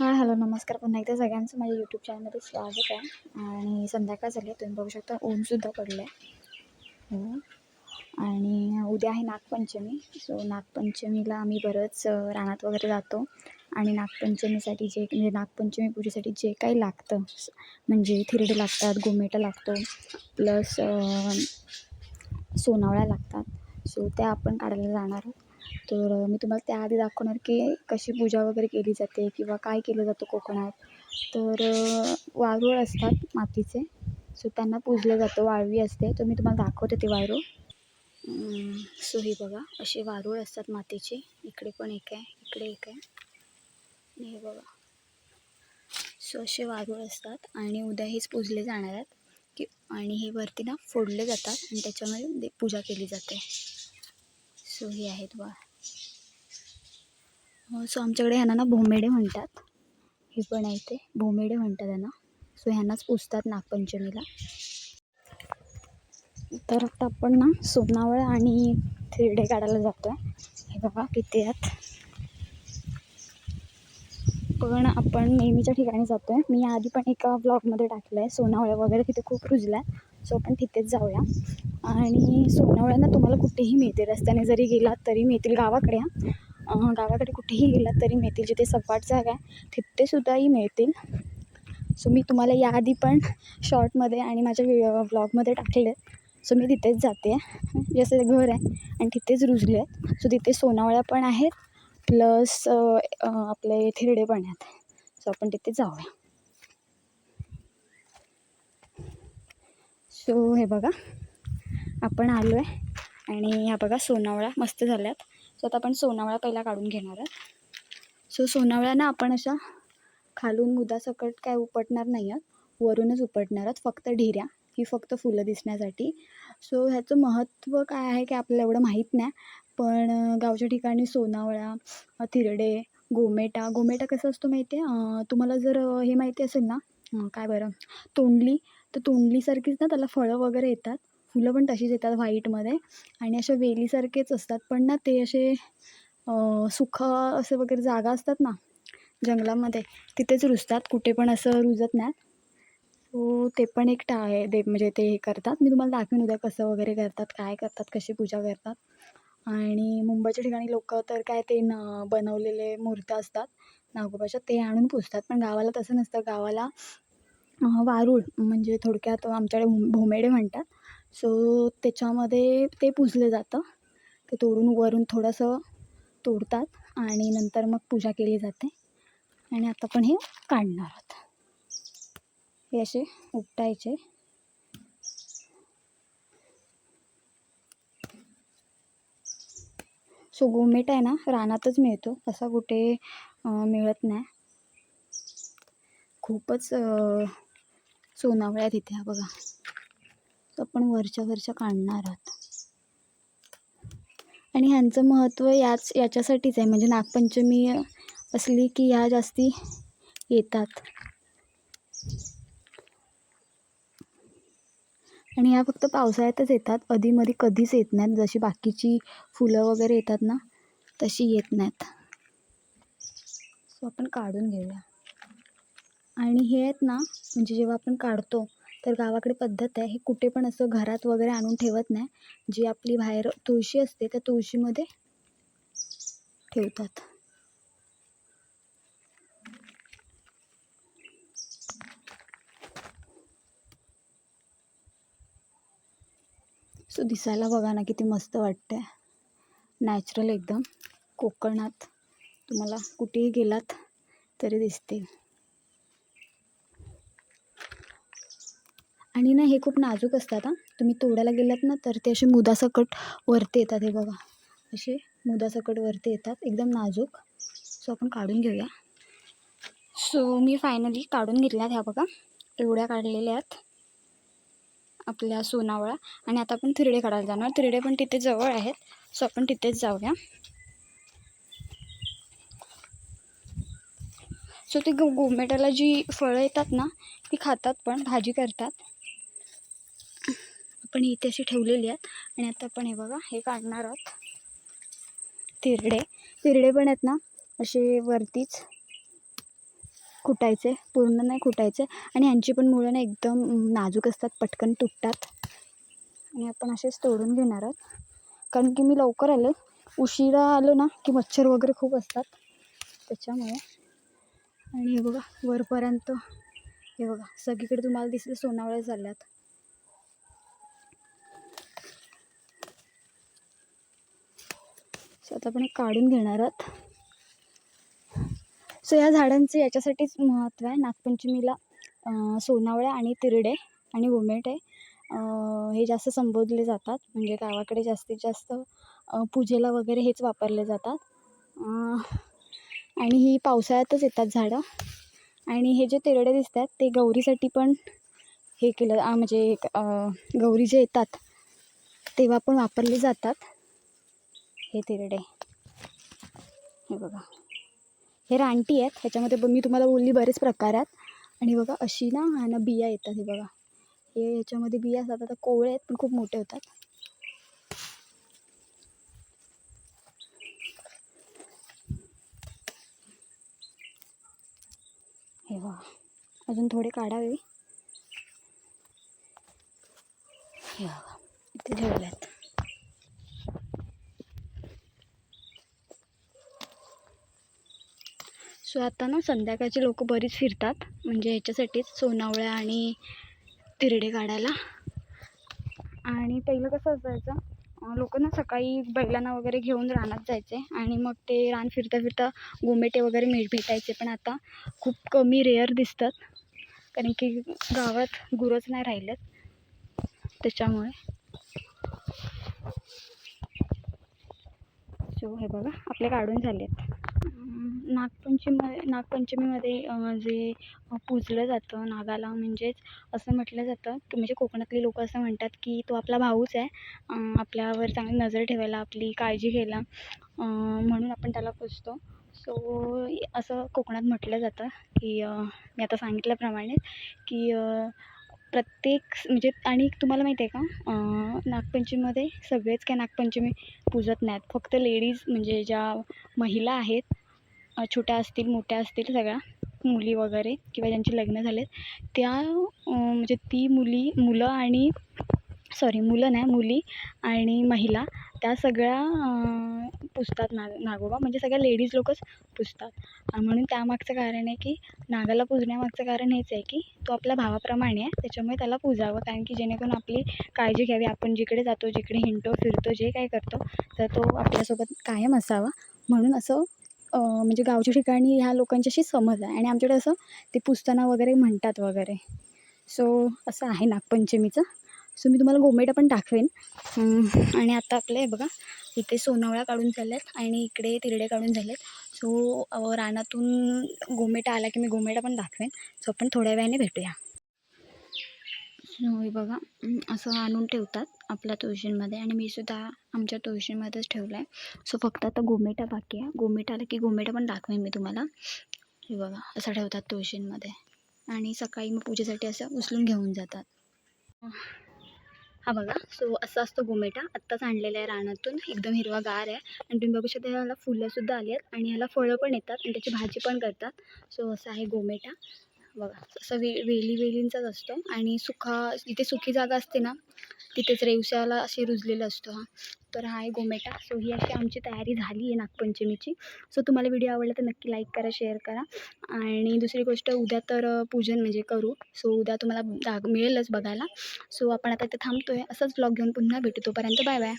हां हॅलो नमस्कार. पुन्हा एकदा सगळ्यांचं माझ्या यूट्यूब चॅनलमध्ये स्वागत आहे. आणि संध्याकाळ झाली आहे तुम्ही बघू शकता ऊनसुद्धा पडलं आहे हो. आणि उद्या आहे नागपंचमी. सो नागपंचमीला आम्ही बरंच रानात वगैरे जातो. आणि नागपंचमीसाठी जे म्हणजे नागपंचमी पूजेसाठी जे काही लागतं म्हणजे थिरडे लागतात गोमेटा लागतो प्लस सोनावळ्या लागतात. सो त्या आपण काढायला जाणार आहोत. तर मी तुम्हाला त्याआधी दाखवणार की कशी पूजा वगैरे केली जाते किंवा काय केलं जातं कोकणात. तर वारूळ असतात मातीचे. सो त्यांना पूजलं जातं. वाळवी असते. तर मी तुम्हाला दाखवते ते वारूळ. सो ही बघा. असे वारूळ असतात मातीचे. इकडे पण एक आहे. इकडे एक आहे. आणि हे बघा. सो असे वारूळ असतात. आणि उद्या हेच पूजले जाणार आहेत. की आणि हे वरती ना फोडले जातात. आणि त्याच्यामध्ये पूजा केली जाते. सो हे आहेत वा सो आमच्याकडे ह्यांना ना भोमेडे म्हणतात. हे पण आहे ते भोमेडे म्हणतात त्यांना सो ह्यांनाच पुजतात नागपंचमीला. तर आता आपण ना सोनावळा आणि थिरडे काढायला जातो आहे हे बघा किती आहेत. पण आपण नेहमीच्या ठिकाणी जातो आहे मी आधी पण एका ब्लॉगमध्ये टाकलं आहे सोनावळ्या वगैरे तिथे खूप रुजला आहे सो आपण तिथेच जाऊया. आणि सोनावळ्या ना तुम्हाला कुठेही मिळते रस्त्याने जरी गेलात तरी मिळतील. गावाकडे गावाकडे कुठेही गेलात तरी मिळतील. जिथे सपाट जागा आहे तिथेसुद्धाही मिळतील. सो मी तुम्हाला याआधी पण शॉर्टमध्ये आणि माझ्या व्हिडिओ ब्लॉगमध्ये टाकले सो मी तिथेच जाते. जसं घर आहे आणि तिथेच रुजले आहेत. सो तिथे सोनावळ्या पण आहेत प्लस आपले थिरडे पण आहेत. सो आपण तिथे जाऊया. सो हे बघा. आपण आलो आहे आणि ह्या बघा सोनावळ्या मस्त झाल्यात. सो आता आपण सोनावळा पहिला काढून घेणार आहोत. सो सोनावळ्या ना आपण अशा खालून मुदासकट काय उपटणार नाही आहोत वरूनच उपटणार आहोत. फक्त ढिऱ्या. ही फक्त फुलं दिसण्यासाठी. सो ह्याचं महत्त्व काय आहे की आपल्याला एवढं माहीत नाही. पण गावच्या ठिकाणी सोनावळा थिरडे गोमेटा गोमेटा कसं असतो माहिती आहे तुम्हाला जर हे माहिती असेल ना काय बरं तोंडली तर तोंडलीसारखीच ना त्याला फळं वगैरे येतात. फुलं पण तशीच येतात व्हाईटमध्ये आणि अशा वेलीसारखेच असतात. पण ना ते असे सुख सुखं असं वगैरे जागा असतात ना जंगलामध्ये तिथेच रुजतात. कुठे पण असं रुजत नाही सो ते पण एक टा आहे दे म्हणजे ते हे करतात. मी तुम्हाला दाखवेन उद्या कसं वगैरे करतात काय करतात कशी पूजा करतात. आणि मुंबईच्या ठिकाणी लोक तर काय ते न बनवलेले मूर्त्या असतात नागोबाच्या ते आणून पुजतात. पण गावाला तसं नसतं. गावाला वारूळ म्हणजे थोडक्यात आमच्याकडे भो भोमेडे म्हणतात. सो त्याच्यामध्ये ते पुजलं जातं. ते तोडून वरून थोडंसं तोडतात आणि नंतर मग पूजा केली जाते. आणि आता पण हे काढणार आहोत. हे असे उपटायचे. सो गोमेट आहे ना रानातच मिळतो. तसा कुठे मिळत नाही. खूपच सोनावळ्या तिथे हा बघा. आपण वरच्या वरच्या काढणार आहोत. आणि ह्यांचं महत्त्व याच याच्यासाठीच आहे. म्हणजे नागपंचमी असली की ह्या जास्ती येतात. आणि ह्या फक्त पावसाळ्यातच येतात. अधीमधी कधीच येत नाहीत. जशी बाकीची फुलं वगैरे येतात ना तशी येत नाहीत. सो आपण काढून घेऊया. आणि हे आहेत ना म्हणजे जेव्हा आपण काढतो तर गावाकडे पद्धत आहे. हे कुठे पण असं घरात वगैरे आणून ठेवत नाही. जी आपली बाहेर तुळशी असते त्या तुळशीमध्ये ठेवतात. सो दिसायला बघा ना किती मस्त वाटतंय. नॅचरल एकदम. कोकणात तुम्हाला कुठेही गेलात तरी दिसतील. आणि ना हे खूप नाजूक असतात हां. तुम्ही तोडायला गेलात ना तर ते असे मुदासकट वरती येतात हे बघा. असे मुदासकट वरती येतात एकदम नाजूक. सो आपण काढून घेऊया. सो मी फायनली काढून घेतल्यात ह्या बघा. एवढ्या काढलेल्या आहेत. आपल्या सोनावळा. आणि आता आपण थिरडे काढायला जाणार. थिरडे पण तिथे जवळ आहेत. सो आपण तिथेच जाऊया. सो ते गो गोमेटाला जी फळं येतात ना ती खातात पण भाजी करतात. आपण इथे अशी ठेवलेली आहेत. आणि आता आपण हे बघा हे काढणार आहोत. तिरडे. तिरडे पण आहेत ना असे वरतीच कुटायचे पूर्ण नाही कुटायचे. आणि यांची पण मुळं ना एकदम नाजूक असतात पटकन तुटतात. आणि आपण असेच तोडून घेणार आहोत. कारण की मी लवकर आले. उशिरा आलो ना की मच्छर वगैरे खूप असतात. त्याच्यामुळे. आणि हे बघा वरपर्यंत. हे बघा सगळीकडे तुम्हाला दिसलं सोनावळ्या झाल्यात. सो आता आपण काढून घेणार आहोत. सो या झाडांचं याच्यासाठीच महत्त्व आहे. नागपंचमीला सोनावळ्या आणि तिरडे आणि गोमेटे हे जास्त संबोधले जातात. म्हणजे गावाकडे जास्तीत जास्त पूजेला वगैरे हेच वापरले जातात. आणि ही पावसाळ्यातच येतात झाडं. आणि हे जे तिरडे दिसतात ते गौरीसाठी पण हे केलं म्हणजे गौरी जे येतात तेव्हा पण वापरले जातात. हे तिरडे. हे बघा. हे रानटी आहेत. ह्याच्यामध्ये मी तुम्हाला बोलली बरेच प्रकार आहेत. आणि बघा अशी ना ह्याना बिया येतात हे बघा. हे ह्याच्यामध्ये बिया असतात. आता कोवळे आहेत पण खूप मोठे होतात. हे बघा. अजून थोडे काढावे. हे बघा. इथे आहेत सो आता ना संध्याकाळची लोक बरीच फिरतात. म्हणजे ह्याच्यासाठीच सोनावळ्या आणि तिरडे काढायला. आणि पहिलं कसं असायचं लोक ना सकाळी बैलांना वगैरे घेऊन रानात जायचे आणि मग ते रान फिरता फिरता गोमेटे वगैरे मिळ भेटायचे. पण आता खूप कमी रेअर दिसतात. कारण की गावात गुरंच नाही राहिलेत. त्याच्यामुळे. सो हे बघा आपले काढून झाले आहेत नागपंचमी नागपंचमीमध्ये जे पूजलं जातं नागाला म्हणजेच असं म्हटलं जातं. की म्हणजे कोकणातली लोक असं म्हणतात की तो आपला भाऊच आहे आपल्यावर चांगली नजर ठेवायला आपली काळजी घ्यायला म्हणून आपण त्याला पूजतो. सो असं कोकणात म्हटलं जातं की मी आता सांगितल्याप्रमाणे की प्रत्येक म्हणजे आणि तुम्हाला माहिती आहे का नागपंचमीमध्ये सगळेच काय नागपंचमी पूजत नाहीत. फक्त लेडीज म्हणजे ज्या महिला आहेत छोट्या असतील मोठ्या असतील सगळ्या मुली वगैरे किंवा ज्यांची लग्न झालेत त्या म्हणजे ती मुली मुलं आणि सॉरी मुलं नाही मुली आणि महिला त्या सगळ्या पुजतात नाग नागोबा. म्हणजे सगळ्या लेडीज लोकच पुजतात म्हणून त्यामागचं कारण आहे की नागाला पुजण्यामागचं कारण हेच आहे की तो आपल्या भावाप्रमाणे आहे. त्याच्यामुळे त्याला पुजावं. कारण की जेणेकरून आपली काळजी घ्यावी. आपण जिकडे जातो जिकडे हिंडतो फिरतो जे काय करतो तर तो आपल्यासोबत कायम असावा. म्हणून असं म्हणजे गावच्या ठिकाणी ह्या लोकांच्याशी समज आहे. आणि आमच्याकडे असं ते पुसताना वगैरे म्हणतात वगैरे. सो असं आहे नागपंचमीचं. सो मी तुम्हाला गोमेटा पण दाखवेन. आणि आता आपलं बघा इथे सोनावळ्या काढून झाल्यात आणि इकडे तिरडे काढून झालेत. सो रानातून गोमेटा आला की मी गोमेटा पण दाखवेन. सो आपण थोड्या वेळाने भेटूया. सो हे बघा असं आणून ठेवतात आपल्या तुळशीमध्ये आणि मी सुद्धा आमच्या तुळशीमध्येच ठेवलं आहे सो फक्त आता गोमेटा बाकी आहे. गोमेटा आला की गोमेटा पण दाखवेन मी तुम्हाला. हे बघा असं ठेवतात तुळशींमध्ये आणि सकाळी मग पूजेसाठी असं उचलून घेऊन जातात. हा बघा सो असा असतो गोमेटा. आत्ताच आणलेला आहे रानातून. एकदम हिरवागार आहे. आणि तुम्ही बघू शकता ह्याला फुलंसुद्धा आली आहेत. आणि ह्याला फळं पण येतात. आणि त्याची भाजी पण करतात. सो असं आहे गोमेटा. बघा असं वे वेली वेलींचाच असतो आणि सुखा जिथे सुखी जागा असते ना तिथेच रेवसाला असे रुजलेलं असतो हा. तर हा आहे गोमेटा. सो ही अशी आमची तयारी झाली आहे नागपंचमीची. सो तुम्हाला व्हिडिओ आवडला तर नक्की लाईक करा शेअर करा. आणि दुसरी गोष्ट उद्या तर पूजन म्हणजे करू. सो उद्या तुम्हाला दाग मिळेलच बघायला. सो आपण आता इथे थांबतो आहे असंच ब्लॉग घेऊन पुन्हा भेटू. तोपर्यंत बाय बाय